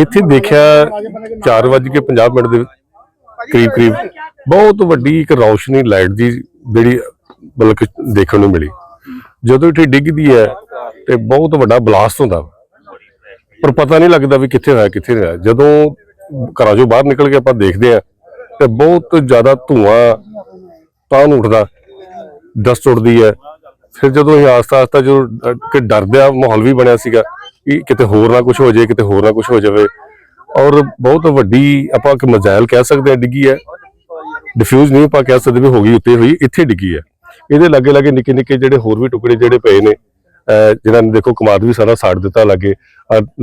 ਇੱਥੇ ਦੇਖਿਆ 4:50 ਮਿੰਟ ਦੇ ਕਰੀਬ ਕਰੀਬ ਬਹੁਤ ਵੱਡੀ ਇੱਕ ਰੌਸ਼ਨੀ ਲਾਈਟ ਦੀ ਜਿਹੜੀ ਬਲਕ ਦੇਖਣ ਨੂੰ ਮਿਲੀ। ਜਦੋਂ ਇੱਥੇ ਡਿੱਗਦੀ ਹੈ ਤੇ ਬਹੁਤ ਵੱਡਾ ਬਲਾਸਟ ਹੁੰਦਾ ਪਰ ਪਤਾ ਨਹੀਂ ਲੱਗਦਾ ਵੀ ਕਿੱਥੇ ਹੋਇਆ, ਕਿੱਥੇ ਨਹੀਂ ਹੋਇਆ। ਜਦੋਂ ਘਰਾਂ ਚੋਂ ਬਾਹਰ ਨਿਕਲ ਕੇ ਆਪਾਂ ਦੇਖਦੇ ਆ ਤੇ ਬਹੁਤ ਜ਼ਿਆਦਾ ਧੂਆਂ ਤਾਂ ਨੂੰ ਉੱਠਦਾ, ਡਸਟ ਉੱਡਦੀ ਹੈ। ਫਿਰ ਜਦੋਂ ਇਹ ਆਸਤਾ ਆਸਤਾ ਜੋ ਕਿ ਡਰਦਿਆ ਮਾਹੌਲ ਵੀ ਬਣਿਆ ਸੀਗਾ ਕਿ ਕਿਤੇ ਹੋਰ ਨਾ ਕੁਝ ਹੋ ਜਾਏ ਕਿਤੇ ਹੋਰ ਨਾ ਕੁਝ ਹੋ ਜਾਵੇ। ਔਰ ਬਹੁਤ ਵੱਡੀ ਆਪਾਂ ਇੱਕ ਮਜ਼ਾਇਲ ਕਹਿ ਸਕਦੇ ਆ ਡਿੱਗੀ ਹੈ। ਡਿਫਿਊਜ਼ ਨਹੀਂ ਆਪਾਂ ਕਹਿ ਸਕਦੇ ਵੀ ਹੋ ਗਈ ਉੱਤੇ ਹੋਈ ਇੱਥੇ ਡਿੱਗੀ ਹੈ। ਇਹਦੇ ਲਾਗੇ ਲਾਗੇ ਨਿੱਕੇ ਨਿੱਕੇ ਜਿਹੜੇ ਹੋਰ ਵੀ ਟੁਕੜੇ ਜਿਹੜੇ ਪਏ ਨੇ ਜਿਨ੍ਹਾਂ ਨੇ ਦੇਖੋ ਕਮਾਦ ਵੀ ਸਾਰਾ ਸਾੜ ਦਿੱਤਾ ਲੱਗੇ।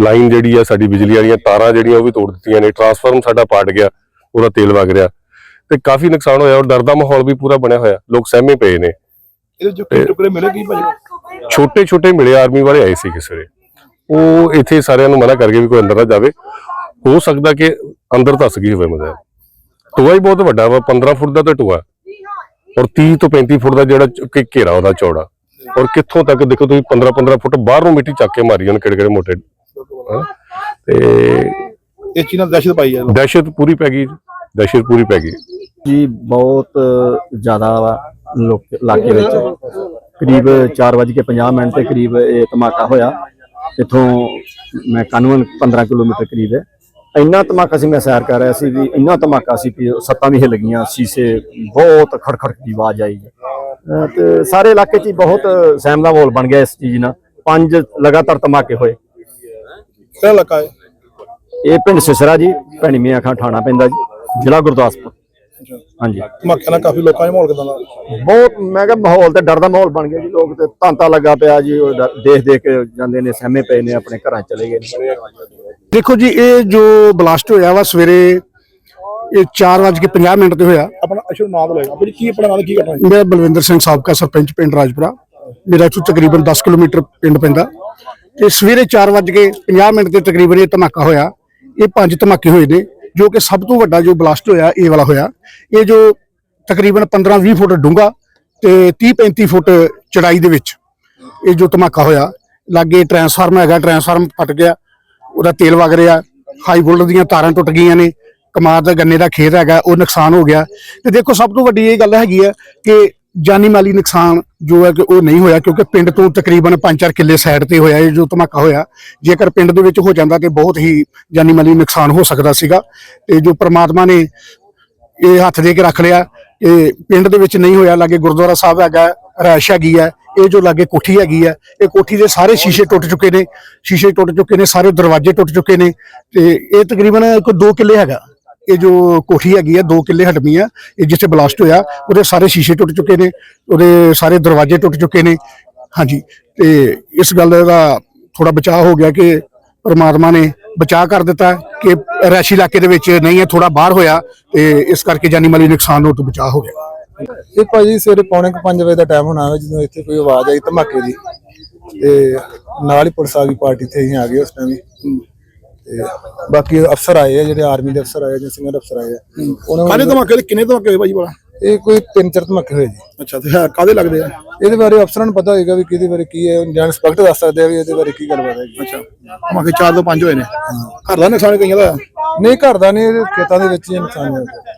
ਲਾਈਨ ਜਿਹੜੀ ਆ ਸਾਡੀ ਬਿਜਲੀ ਵਾਲੀਆਂ ਤਾਰਾਂ ਜਿਹੜੀਆਂ ਉਹ ਵੀ ਤੋੜ ਦਿੱਤੀਆਂ ਨੇ। ਟਰਾਂਸਫਾਰਮ ਸਾਡਾ ਪਾਟ ਗਿਆ ਉਹਦਾ ਤੇਲ ਵਗ ਰਿਹਾ। ਤੇ ਕਾਫੀ ਨੁਕਸਾਨ ਹੋਇਆ ਔਰ ਡਰ ਦਾ ਮਾਹੌਲ ਵੀ ਪੂਰਾ ਬਣਿਆ ਹੋਇਆ। ਲੋਕ ਸਹਿਮੇ ਪਏ ਨੇ। ਇਹਦੇ ਜੋ ਕੀ ਟੁਕੜੇ ਮਿਲੇ ਕੀ ਭਾਜੀ? ਛੋਟੇ ਛੋਟੇ ਮਿਲੇ ਆਰਮੀ ਵਾਲੇ ਆਏ ਸੀ ਕਿਸੇ ਵੇ ਉਹ ਇੱਥੇ ਸਾਰਿਆਂ ਨੂੰ ਮਨਾ ਕਰਕੇ ਵੀ ਕੋਈ ਅੰਦਰ ਨਾ ਜਾਵੇ। ਹੋ ਸਕਦਾ ਕਿ ਅੰਦਰ ਧੱਸ ਗਈ ਹੋਵੇ ਮਜ਼ਾ। ਟੋਆ ਹੀ ਬਹੁਤ ਵੱਡਾ ਵਾ 15 ਫੁੱਟ ਦਾ ਤਾਂ ਟੋਆ। ਔਰ 30 ਤੋਂ 35 ਫੁੱਟ ਦਾ ਜਿਹੜਾ ਕਿ ਘੇਰਾ ਉਹਦਾ ਚੌੜਾ। ਔਰ ਕਿੱਥੋਂ ਤੱਕ ਦੇਖੋ ਤੁਸੀਂ 15 15 ਫੁੱਟ ਬਾਹਰ ਨੂੰ ਮਿੱਟੀ ਚੱਕ ਕੇ ਮਾਰੀ ਜਾਣ ਕਿਹੜੇ ਕਿਹੜੇ ਮੋਟੇ। ਤੇ ਇਹ ਚੀਜ਼ ਨਾਲ ਦਹਿਸ਼ਤ ਪਾਈ ਹੈ ਦਹਿਸ਼ਤ ਪੂਰੀ ਪੈ ਗਈ ਦਹਿਸ਼ਤ ਪੂਰੀ ਪੈ ਗਈ। ਜੀ ਬਹੁਤ ਜ਼ਿਆਦਾ ਵਾ ਲੋਕ ਇਲਾਕੇ ਵਿੱਚ। ਕਰੀਬ 4:50 ਮਿੰਟ ਦੇ ਕਰੀਬ ਇਹ ਧਮਾਕਾ ਹੋਇਆ। ਇਥੋਂ ਮੈਂ ਕਾਨੂੰਨ 15 ਕਿਲੋਮੀਟਰ ਕਰੀਬ ਹੈ। ਇੰਨਾ ਧਮਾਕਾ ਸੀ ਮੈਂ ਸੈਰ ਕਰ ਰਿਹਾ ਸੀ ਵੀ ਇੰਨਾ ਧਮਾਕਾ ਸੀ ਕਿ ਸੱਤਾਂ ਵੀ ਹਿੱਲ ਗਈਆਂ ਸ਼ੀਸ਼ੇ ਬਹੁਤ ਖੜਖੜ ਦੀ ਆਵਾਜ਼ ਆਈ ਤੇ ਸਾਰੇ ਇਲਾਕੇ 'ਚ ਬਹੁਤ ਸਹਿਮ ਦਾ ਮਾਹੌਲ ਬਣ ਗਿਆ ਇਸ ਚੀਜ਼ ਨਾਲ। ਪੰਜ ਲਗਾਤਾਰ ਧਮਾਕੇ ਹੋਏ। ਕਿਹੜਾ ਇਲਾਕਾ ਹੈ? ਇਹ ਪਿੰਡ ਸਿਸਰਾ ਜੀ ਭੈਣੀ ਮੀਆਂ ਖਾਂ ਠਾਣਾ ਪੈਂਦਾ ਜੀ ਜ਼ਿਲ੍ਹਾ ਗੁਰਦਾਸਪੁਰ। ਹਾਂਜੀ। ਧਮਾਕਿਆਂ ਨਾਲ ਕਾਫੀ ਲੋਕਾਂ ਦੇ ਮਾਹੌਲ ਕਿਦਾਂ ਦਾ? ਬਹੁਤ ਮੈਂ ਕਿਹਾ ਮਾਹੌਲ ਤੇ ਡਰ ਦਾ ਮਾਹੌਲ ਬਣ ਗਿਆ ਜੀ ਲੋਕ ਤੇ ਤਾਂਤਾ ਲੱਗਾ ਪਿਆ ਜੀ ਦੇਖ ਦੇਖ ਕੇ ਜਾਂਦੇ ਨੇ ਸਹਿਮੇ ਪਏ ਨੇ ਆਪਣੇ ਘਰਾਂ ਚਲੇ ਗਏ ਨੇ। ਦੇਖੋ ਜੀ ਇਹ ਜੋ ਬਲਾਸਟ ਹੋਇਆ ਵਾ ਸਵੇਰੇ ਇਹ 4:50 ਮਿੰਟ ਤੇ ਹੋਇਆ। ਆਪਣਾ ਅਸ਼ਰ ਨਾਮ ਲਏਗਾ ਆਪਣੀ ਕੀ ਆਪਣਾ ਨਾਲ ਕੀ ਘਟਨਾ ਮੈਂ ਬਲਵਿੰਦਰ ਸਿੰਘ ਸਾਬਕਾ ਸਰਪੰਚ ਪਿੰਡ ਰਾਜਪੁਰਾ। ਮੇਰਾ ਇੱਥੋਂ ਤਕਰੀਬਨ 10 ਕਿਲੋਮੀਟਰ ਪਿੰਡ ਪੈਂਦਾ। ਤੇ ਸਵੇਰੇ 4:50 ਮਿੰਟ ਤੇ ਤਕਰੀਬਨ ਇਹ ਧਮਾਕਾ ਹੋਇਆ। ਇਹ ਪੰਜ ਧਮਾਕੇ ਹੋਏ ਨੇ। ਜੋ ਕਿ ਸਭ ਤੋਂ ਵੱਡਾ ਜੋ ਬਲਾਸਟ ਹੋਇਆ, ਇਹ ਵਾਲਾ ਹੋਇਆ। ਇਹ ਜੋ ਤਕਰੀਬਨ 15-20 ਫੁੱਟ ਡੂੰਘਾ ਤੇ 30-35 ਫੁੱਟ ਚੜਾਈ ਦੇ ਵਿੱਚ ਇਹ ਜੋ ਧਮਾਕਾ ਹੋਇਆ, ਲਾਗੇ ਟਰਾਂਸਫਾਰਮ ਹੈਗਾ ਟਰਾਂਸਫਾਰਮ ਫਟ ਗਿਆ, ਉਹਦਾ ਤੇਲ ਵਗ ਰਿਹਾ ਹਾਈ ਵੋਲਟ ਦੀਆਂ ਤਾਰਾਂ ਟੁੱਟ ਗਈਆਂ ਨੇ, ਕਮਾਦ ਦਾ ਗੰਨੇ ਦਾ ਖੇਤ ਹੈਗਾ, ਉਹ ਨੁਕਸਾਨ ਹੋ ਗਿਆ। ਤੇ ਦੇਖੋ, ਸਭ ਤੋਂ ਵੱਡੀ ਇਹ ਗੱਲ ਹੈਗੀ ਹੈ ਕਿ ਜਾਨੀ ਮਾਲੀ ਨੁਕਸਾਨ ਜੋ ਹੈ ਕਿ ਉਹ ਨਹੀਂ ਹੋਇਆ, ਕਿਉਂਕਿ ਪਿੰਡ ਤੋਂ ਤਕਰੀਬਨ 5-4 ਕਿੱਲੇ ਸਾਈਡ ਤੇ ਹੋਇਆ ਇਹ ਜੋ ਧਮਾਕਾ ਹੋਇਆ। ਜੇਕਰ ਪਿੰਡ ਦੇ ਵਿੱਚ ਹੋ ਜਾਂਦਾ ਤੇ ਬਹੁਤ ਹੀ ਜਾਨੀ ਮਾਲੀ ਨੁਕਸਾਨ ਹੋ ਸਕਦਾ ਸੀਗਾ। ਤੇ ਜੋ ਪ੍ਰਮਾਤਮਾ ਨੇ ਇਹ ਹੱਥ ਦੇ ਕੇ ਰੱਖ ਲਿਆ, ਇਹ ਪਿੰਡ ਦੇ ਵਿੱਚ ਨਹੀਂ ਹੋਇਆ, ਲਾਗੇ ਗੁਰਦੁਆਰਾ ਸਾਹਿਬ ਹੈਗਾ, ਰੈਸ਼ ਹੈਗੀ ਹੈ ਇਹ ਜੋ ਲਾਗੇ ਕੋਠੀ ਹੈਗੀ ਹੈ ਇਹ ਕੋਠੀ ਦੇ ਸਾਰੇ ਸ਼ੀਸ਼ੇ ਟੁੱਟ ਚੁੱਕੇ ਨੇ, ਸ਼ੀਸ਼ੇ ਟੁੱਟ ਚੁੱਕੇ ਨੇ, ਸਾਰੇ ਦਰਵਾਜ਼ੇ ਟੁੱਟ ਚੁੱਕੇ ਨੇ, ਤੇ ਇਹ ਤਕਰੀਬਨ ਕੋਈ 2 ਕਿੱਲੇ ਹੈਗਾ। ਇਹ ਜੋ ਕੋਠੀ ਹੈਗੀ ਹੈ 2 ਕਿੱਲੇ ਹਟਮੀ ਆ, ਇਹ ਜਿੱਥੇ ਬਲਾਸਟ ਹੋਇਆ, ਉਹਦੇ ਸਾਰੇ ਸ਼ੀਸ਼ੇ ਟੁੱਟ ਚੁੱਕੇ ਨੇ, ਉਹਦੇ ਸਾਰੇ ਦਰਵਾਜ਼ੇ ਟੁੱਟ ਚੁੱਕੇ ਨੇ। ਹਾਂਜੀ, ਤੇ ਇਸ ਗੱਲ ਦਾ ਥੋੜਾ ਬਚਾਅ ਹੋ ਗਿਆ ਕਿ ਪਰਮਾਤਮਾ ਨੇ ਬਚਾਅ ਕਰ ਦਿੱਤਾ ਕਿ ਰੈਸ਼ੀ ਇਲਾਕੇ ਦੇ ਵਿੱਚ ਨਹੀਂ ਹੈ ਥੋੜਾ ਬਾਹਰ ਹੋਇਆ ਤੇ ਇਸ ਕਰਕੇ ਜਾਨੀ ਮਾਲੀ ਨੁਕਸਾਨ ਹੋਣ ਤੋਂ ਬਚਾਅ ਹੋ ਗਿਆ। ਇਹ ਭਾਜੀ ਸਵੇਰੇ ਪੌਣੇ 5 ਵਜੇ ਦਾ ਟਾਈਮ ਹੋਣਾ ਹੈ ਜਦੋਂ ਇੱਥੇ ਕੋਈ ਆਵਾਜ਼ ਆਈ ਧਮਾਕੇ ਦੀ, ਤੇ ਨਾਲ ਹੀ ਪੁਲਿਸ ਆ ਗਈ, ਪਾਰਟੀ ਤੇ ਅਸੀਂ ਆ ਗਏ ਉਸ ਟਾਈਮ ਤੇ ਬਾਕੀ ਅਫਸਰ ਆਏ ਆ ਜਿਹੜੇ ਆਰਮੀ ਦੇ ਅਫਸਰ ਆਏ ਜਾਂ ਸਿੰਗਰ ਅਫਸਰ ਆਏ ਆ। ਉਹਨਾਂ ਕਾਹਦੇ ਧਮਾਕੇ ਦੇ ਕਿੰਨੇ ਧਮਾਕੇ ਹੋਏ ਭਾਜੀ ਬੜਾ ਇਹ ਕੋਈ ਤਿੰਨ ਚਾਰ ਧਮਾਕੇ ਹੋਏ ਜੀ। ਅੱਛਾ ਤੇ ਹੈ ਕਾਹਦੇ ਲੱਗਦੇ ਆ? ਇਹਦੇ ਬਾਰੇ ਅਫਸਰਾਂ ਨੂੰ ਪਤਾ ਹੋਏਗਾ ਵੀ ਕਿਹਦੇ ਬਾਰੇ ਕੀ ਹੈ ਜਾਂ ਇੰਸਪੈਕਟਰ ਦੱਸ ਸਕਦੇ ਆ ਵੀ ਇਹਦੇ ਬਾਰੇ ਕੀ ਗੱਲਬਾਤ ਹੈ ਜੀ। ਅੱਛਾ ਧਮਾਕੇ 4 ਤੋਂ 5 ਹੋਏ ਨੇ। ਘਰ ਦਾ ਨੁਕਸਾਨ ਕਈਆਂ ਦਾ। ਨਹੀਂ ਘਰ ਦਾ ਨਹੀਂ ਇਹਦੇ ਖੇਤਾਂ ਦੇ ਵਿੱਚ ਹੀ ਨੁਕਸਾਨ ਹੋਇਆ।